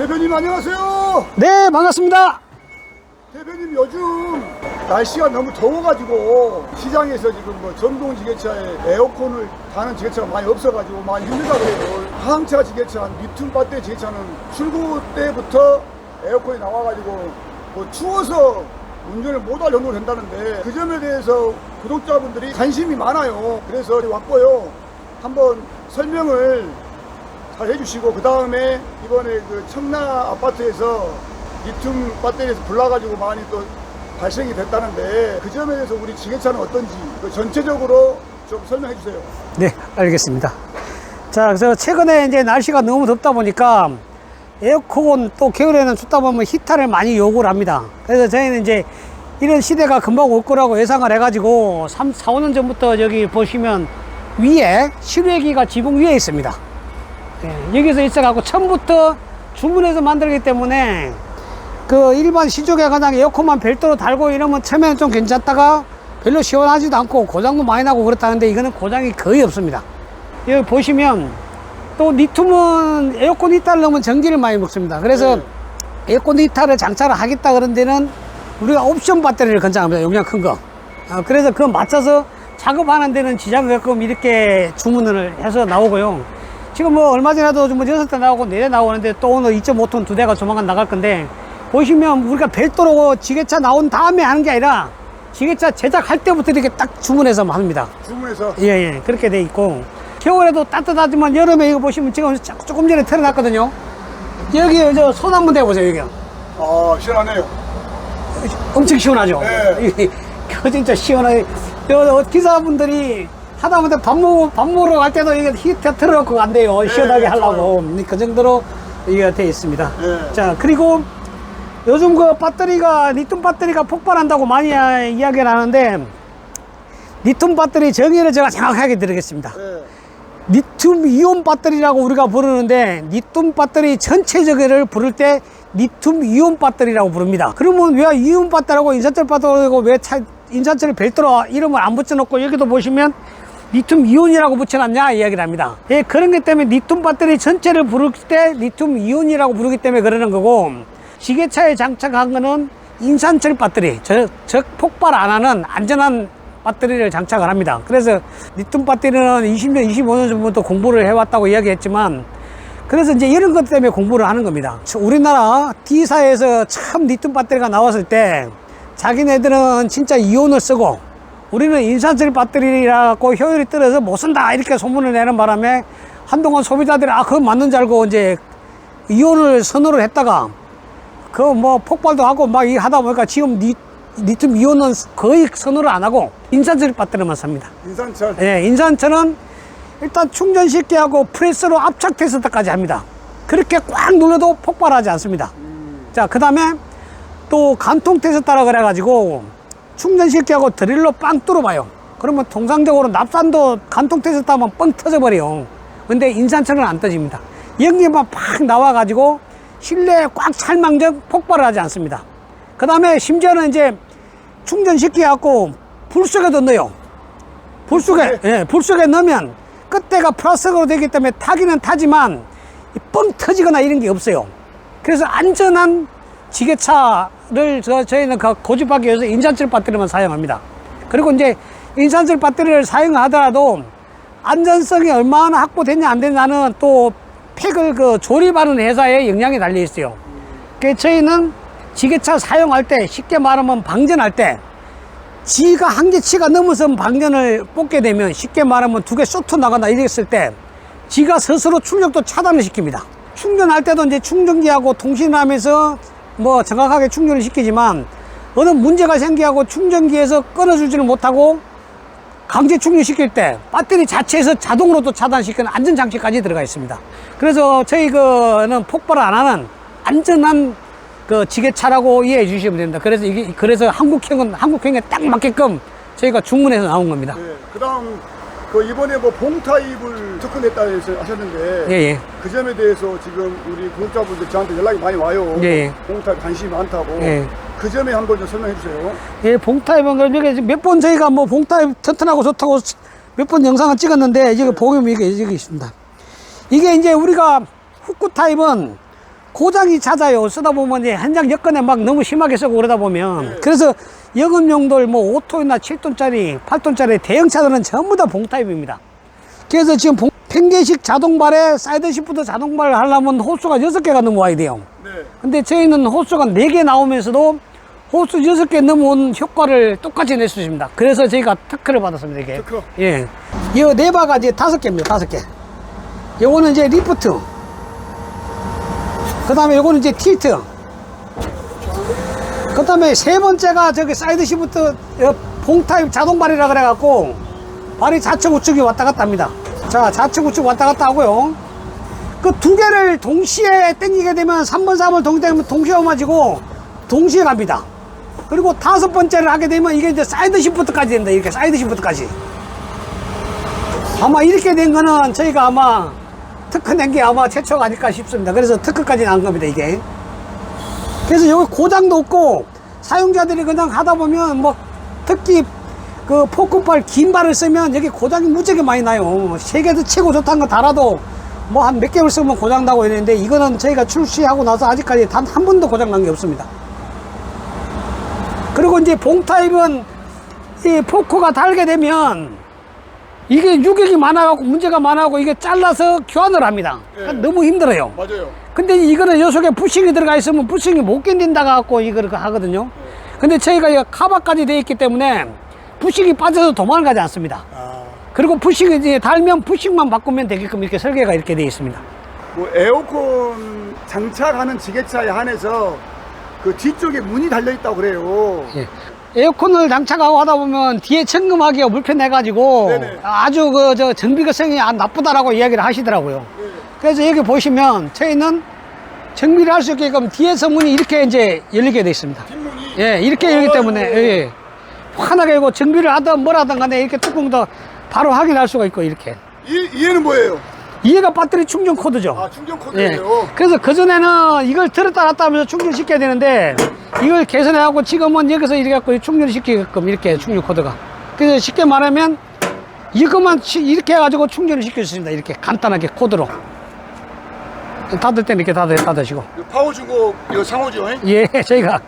대표님 안녕하세요. 네, 반갑습니다. 대표님 요즘 날씨가 너무 더워가지고 시장에서 지금 뭐 전동 지게차에 에어컨을 다는 지게차가 많이 없어가지고 많이 힘들다 그래요. 화항차 지게차, 배터리 지게차는 출고 때부터 에어컨이 나와가지고 뭐 추워서 운전을 못할 정도로 된다는데 그 점에 대해서 구독자분들이 관심이 많아요. 그래서 왔고요. 한번 설명을 잘 해주시고 그 다음에 이번에 그 청라 아파트에서 리튬 배터리에서 불나가지고 많이 또 발생이 됐다는데 그 점에 대해서 우리 지게차는 어떤지 그 전체적으로 좀 설명해 주세요. 네, 알겠습니다. 자, 그래서 최근에 이제 날씨가 너무 덥다 보니까 에어컨 또 겨울에는 춥다 보면 히터를 많이 요구를 합니다. 그래서 저희는 이제 이런 시대가 금방 올 거라고 예상을 해가지고 3, 4, 5년 전부터 여기 보시면 위에 실외기가 지붕 위에 있습니다. 예, 여기서 있어갖고 처음부터 주문해서 만들기 때문에 그 일반 시중에 그냥 에어컨만 별도로 달고 이러면 처음에는 좀 괜찮다가 별로 시원하지도 않고 고장도 많이 나고 그렇다는데 이거는 고장이 거의 없습니다. 여기 보시면 또 리튬은 에어컨 히터를 넣으면 전기를 많이 먹습니다. 그래서 네. 에어컨 히터를 장착을 하겠다 그런 데는 우리가 옵션 배터리를 권장합니다. 용량 큰 거. 어, 그래서 그거 맞춰서 작업하는 데는 겪금 이렇게 주문을 해서 나오고요. 지금 뭐 얼마 전에도 뭐 여섯 대 나오고 네대 나오는데 또 오늘 2.5톤 두 대가 조만간 나갈 건데 보시면 우리가 별도로 지게차 나온 다음에 하는 게 아니라 지게차 제작할 때부터 이렇게 딱 주문해서 합니다. 주문해서 예, 예. 그렇게 돼 있고. 겨울에도 따뜻하지만 여름에 이거 보시면 지금 조- 조금 전에 틀어놨거든요. 여기 저손 한번 대보세요, 여기. 아 시원하네요. 엄청 시원하죠? 네. 그 진짜 시원하게. 저 기사분들이 하다못해 밥, 먹, 밥 먹으러 갈 때도 이게 히터 틀어놓고 간대요. 시원하게 네, 하려고. 그 정도로 이게 돼 있습니다. 네. 자, 그리고 요즘 그 배터리가, 리튬 배터리가 폭발한다고 많이 이야기를 하는데, 리튬 배터리 정의를 제가 정확하게 드리겠습니다. 네. 리튬 이온 배터리라고 우리가 부르는데 리튬 배터리 전체적을 부를 때 리튬 이온 배터리라고 부릅니다. 그러면 왜 이온 배터리라고 인산철 배터리고 왜 차, 인산철을 별도로 이름을 안 붙여놓고 여기도 보시면 리튬 이온이라고 붙여놨냐 이야기를 합니다. 예, 그런 것 때문에 리튬 배터리 전체를 부를 때 리튬 이온이라고 부르기 때문에 그러는 거고 지게차에 장착한 거는 인산철 배터리, 즉, 즉 폭발 안 하는 안전한 배터리를 장착을 합니다. 그래서 리튬 배터리는 20년, 25년 전부터 공부를 해왔다고 이야기했지만 그래서 이제 이런 것 때문에 공부를 하는 겁니다. 저 우리나라 D사에서 처음 리튬 배터리가 나왔을 때 자기네들은 진짜 이온을 쓰고 우리는 인산철 배터리라고 효율이 떨어져서 못 쓴다 이렇게 소문을 내는 바람에 한동안 소비자들이 아 그건 맞는 줄 알고 이제 이온을 선호를 했다가 그 뭐 폭발도 하고 막이 하다 보니까 지금 리, 리튬 이온은 거의 선호를 안 하고 인산철 배터리만 삽니다. 인산철. 예, 인산철은 일단 충전 쉽게 하고 프레스로 압착 테스트까지 합니다. 그렇게 꽉 눌러도 폭발하지 않습니다. 자, 그 다음에 또 간통 테스트라 그래가지고 충전 쉽게 하고 드릴로 빵 뚫어봐요. 그러면 통상적으로 납산도 간통 하면 뻥 터져버려요. 근데 인산철은 안 터집니다. 연기만 팍 나와가지고 실내에 꽉 찰망정 폭발을 하지 않습니다. 그 다음에 심지어는 이제 충전 쉽게 해갖고 불 속에도 넣어요. 불 속에, 예, 불 속에 넣으면 끝대가 플라스틱으로 되기 때문에 타기는 타지만 이뻥 터지거나 이런 게 없어요. 그래서 안전한 지게차 를 저, 저희는 그 고집하기 위해서 인산철 배터리만 사용합니다. 그리고 이제 인산철 배터리를 사용하더라도 안전성이 얼마나 확보됐냐 안 됐냐는 또 팩을 그 조립하는 회사에 영향이 달려 있어요. 그 저희는 지게차 사용할 때 쉽게 말하면 방전할 때 지가 한계치가 넘어서 방전을 뽑게 되면 쉽게 말하면 두개 쏘트 나가나 이랬을 때 지가 스스로 출력도 차단을 시킵니다. 충전할 때도 이제 충전기하고 통신을 하면서 뭐 정확하게 충전을 시키지만 어느 문제가 생기하고 충전기에서 끊어주지를 못하고 강제 충전시킬 때 배터리 자체에서 자동으로 또 차단시키는 안전장치까지 들어가 있습니다. 그래서 저희 그는 폭발을 안 하는 안전한 그 지게차라고 이해해 주시면 됩니다. 그래서 이게, 그래서 한국형은 한국형에 딱 맞게끔 저희가 주문해서 나온 겁니다. 네. 그다음 그 이번에 뭐 봉타입을 접근했다 해서 하셨는데 예, 예. 그 점에 대해서 지금 우리 구독자분들 저한테 연락이 많이 와요. 예, 예. 봉타입 관심이 많다고. 예. 그 점에 한번 좀 설명해 주세요. 예, 봉타입은 여기 몇번 저희가 뭐 봉타입 튼튼하고 좋다고 몇 번 영상을 찍었는데 여기 보면 이게 여기 있습니다. 이게 이제 우리가 후크 타입은 고장이 잦아요. 쓰다 보면 이제 현장 여건에 막 너무 심하게 쓰고 그러다 보면. 네. 그래서 영업용들 뭐 5톤이나 7톤짜리, 8톤짜리 대형차들은 전부 다 봉타입입니다. 그래서 지금 봉, 팽개식 자동발에 사이드 시프트 자동발을 하려면 호수가 6개가 넘어와야 돼요. 네. 근데 저희는 호수가 4개 나오면서도 호수 6개 넘어온 효과를 똑같이 낼 수 있습니다. 그래서 저희가 특허를 받았습니다, 이게. 특허. 예. 이 네바가 이제 다섯 개입니다, 다섯 개. 요거는 이제 리프트. 그 다음에 요거는 이제 틸트. 그 다음에 세 번째가 저기 사이드 시프트 어, 봉타입 자동 발이라 그래갖고 발이 좌측 우측이 왔다 갔다 합니다. 자, 좌측 우측 왔다 갔다 하고요. 그 두 개를 동시에 당기게 되면 3번, 4번 동시에 동시에 오마지고 동시에 갑니다. 그리고 다섯 번째를 하게 되면 이게 이제 사이드 시프트까지 된다. 이렇게 사이드 시프트까지. 아마 이렇게 된 거는 저희가 아마 특허 낸 게 아마 최초가 아닐까 싶습니다. 그래서 특허까지 난 겁니다, 이게. 그래서 여기 고장도 없고 사용자들이 그냥 하다 보면 뭐 특히 그 포크발 긴 발을 쓰면 여기 고장이 무지하게 많이 나요. 세계에서 최고 좋다는 거 달아도 뭐 한 몇 개월 쓰면 고장 나고 이러는데 이거는 저희가 출시하고 나서 아직까지 단 한 번도 고장 난 게 없습니다. 그리고 이제 봉 타입은 이 포크가 달게 되면 이게 유격이 많아갖고 문제가 많아갖고 이게 잘라서 교환을 합니다. 네. 너무 힘들어요. 맞아요. 근데 이거는 요 속에 부싱이 들어가 있으면 부싱이 못 견딘다 갖고 이걸 하거든요. 근데 저희가 이 카바까지 되어 있기 때문에 부싱이 빠져서 도망가지 않습니다. 아, 그리고 부싱이 이제 달면 부싱만 바꾸면 되게끔 이렇게 설계가 이렇게 되어 있습니다. 뭐 에어컨 장착하는 지게차에 한해서 그 뒤쪽에 문이 달려 있다고 그래요. 예. 에어컨을 장착하고 하다 보면 뒤에 점검하기가 불편해가지고 네네. 아주 그 저 정비거성이 아, 나쁘다라고 이야기를 하시더라고요. 네. 그래서 여기 보시면 저희는 정비를 할 수 있게끔 뒤에서 문이 이렇게 이제 열리게 되어 있습니다. 뒷문이 예, 이렇게 열기 때문에, 아이고. 예. 환하게 이거 정비를 하든 뭘 하든 간에 이렇게 뚜껑도 바로 확인할 수가 있고, 이렇게. 이, 얘는 뭐예요? 이해가 배터리 충전 코드죠. 아 충전 예. 코드예요. 그래서 그전에는 이걸 들었다 놨다 하면서 충전시켜야 되는데, 이걸 개선해갖고 지금은 여기서 이렇게 갖고 충전시키게끔 이렇게 충전 코드가. 그래서 쉽게 말하면 이것만 치- 이렇게 해가지고 충전을 시킬 수 있습니다. 이렇게 간단하게 코드로. 닫을 때는 이렇게 닫아, 닫으시고. 이거 파워 중고 이거 상호죠? 잉? 예, 저희가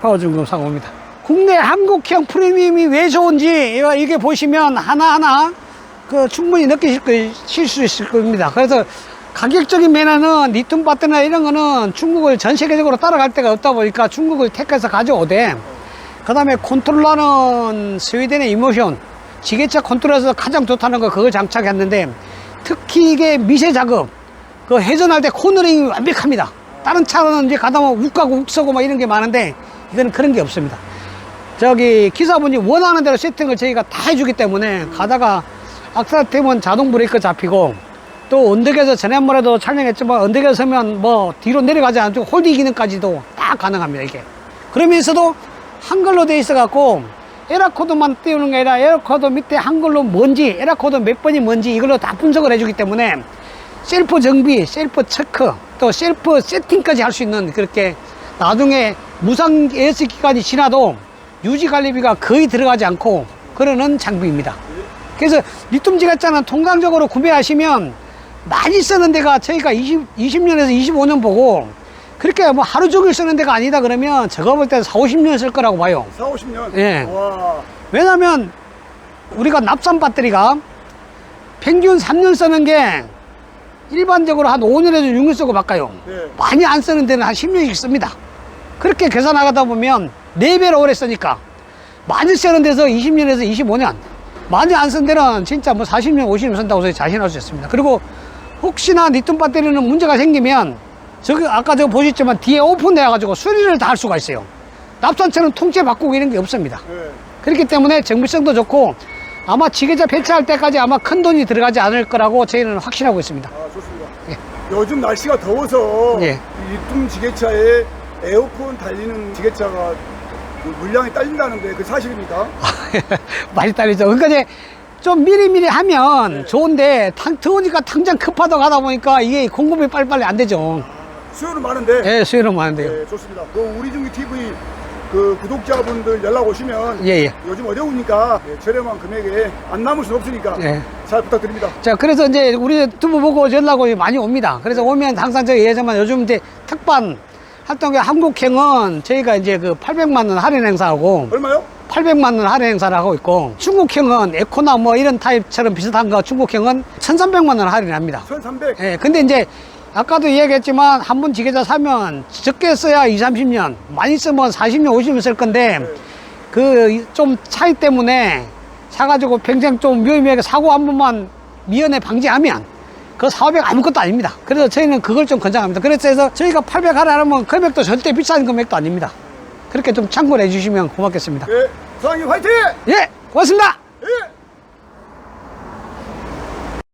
파워중금 상호입니다. 국내 한국형 프리미엄이 왜 좋은지 이거- 이게 보시면 하나하나 그 충분히 느끼실 거- 수 있을 겁니다. 그래서 가격적인 면에는 배터리나 이런 거는 중국을 전 세계적으로 따라갈 데가 없다 보니까 중국을 택해서 가져오되 그 다음에 컨트롤러는 스웨덴의 이모션 지게차 컨트롤에서 가장 좋다는 거 그걸 장착했는데 특히 이게 미세 작업 그 회전할 때 코너링이 완벽합니다. 다른 차로는 이제 가다 보면 욱 가고 욱 서고 막 이런 게 많은데 이거는 그런 게 없습니다. 저기 기사분이 원하는 대로 세팅을 저희가 다 해주기 때문에 가다가 악셀되면 자동 브레이크 잡히고 또 언덕에서 지난번에도 촬영했지만 언덕에 서면 뭐 뒤로 내려가지 않고 홀딩 기능까지도 다 가능합니다 이게 그러면서도 한글로 돼 있어 갖고 에라코드만 띄우는 게 아니라 에라코드 밑에 한글로 뭔지 에라코드 몇 번이 뭔지 이걸로 다 분석을 해주기 때문에 셀프 정비, 셀프 체크, 또 셀프 세팅까지 할 수 있는 그렇게 나중에 무상 AS 기간이 지나도 유지 관리비가 거의 들어가지 않고 그러는 장비입니다. 그래서 리튬 지게차는 통상적으로 구매하시면 많이 쓰는 데가 저희가 20, 20년에서 25년 보고 그렇게 뭐 하루 종일 쓰는 데가 아니다 그러면 제가 볼 때는 4, 50년 쓸 거라고 봐요. 4, 50년. 예. 와. 왜냐면 우리가 납산 배터리가 평균 3년 쓰는 게 일반적으로 한 5년에서 6년 쓰고 바꿔요. 네. 많이 안 쓰는 데는 한 10년씩 씁니다. 그렇게 계산하다 보면 4배로 오래 쓰니까 많이 쓰는 데서 20년에서 25년 많이 안 쓴 데는 진짜 뭐 40년, 50년 쓴다고 해서 자신할 수 있습니다. 그리고 혹시나 리튬 배터리는 문제가 생기면 저기 아까 저 보셨지만 뒤에 오픈되어 가지고 수리를 다 할 수가 있어요. 납산차는 통째 바꾸고 이런 게 없습니다. 네. 그렇기 때문에 정비성도 좋고 아마 지게차 배차할 때까지 아마 큰 돈이 들어가지 않을 거라고 저희는 확신하고 있습니다. 아 좋습니다. 요즘 날씨가 더워서 예. 이 리튬 지게차에 에어컨 달리는 지게차가 그 물량이 딸린다는데 그 사실입니까? 많이 딸리죠. 그러니까 이제 좀 미리미리 하면 좋은데 당, 더우니까 당장 급하다고 하다 보니까 이게 공급이 빨리빨리 안 되죠. 수요는 많은데. 예, 수요는 많은데요. 네, 좋습니다. 그 우리 중기 TV 그 구독자분들 연락 오시면 예, 예. 요즘 어려우니까 예, 저렴한 금액에 안 남을 수 없으니까 예. 잘 부탁드립니다. 자, 그래서 이제 우리 유튜브 보고 연락이 많이 옵니다. 그래서 오면 항상 저희 예전만 요즘 이제 특반 활동의 한국행은 저희가 이제 그 800만 원 할인 행사하고 얼마요? 800만 원 할인 행사를 하고 있고 중국형은 에코나 뭐 이런 타입처럼 비슷한 거 중국형은 1300만 원 할인합니다. 1300. 예, 근데 이제 아까도 얘기했지만 한 번 지게차 사면 적게 써야 2, 30년, 많이 쓰면 40년, 50년 쓸 건데 네. 그좀 차이 때문에 사가지고 평생 좀 묘미하게 사고 한 번만 미연에 방지하면 그 사업액 아무것도 아닙니다. 그래서 저희는 그걸 좀 권장합니다. 그래서 저희가 800 하라면 금액도 절대 비싼 금액도 아닙니다. 그렇게 좀 참고해 주시면 고맙겠습니다. 예, 사장님 화이팅! 예, 고맙습니다. 예!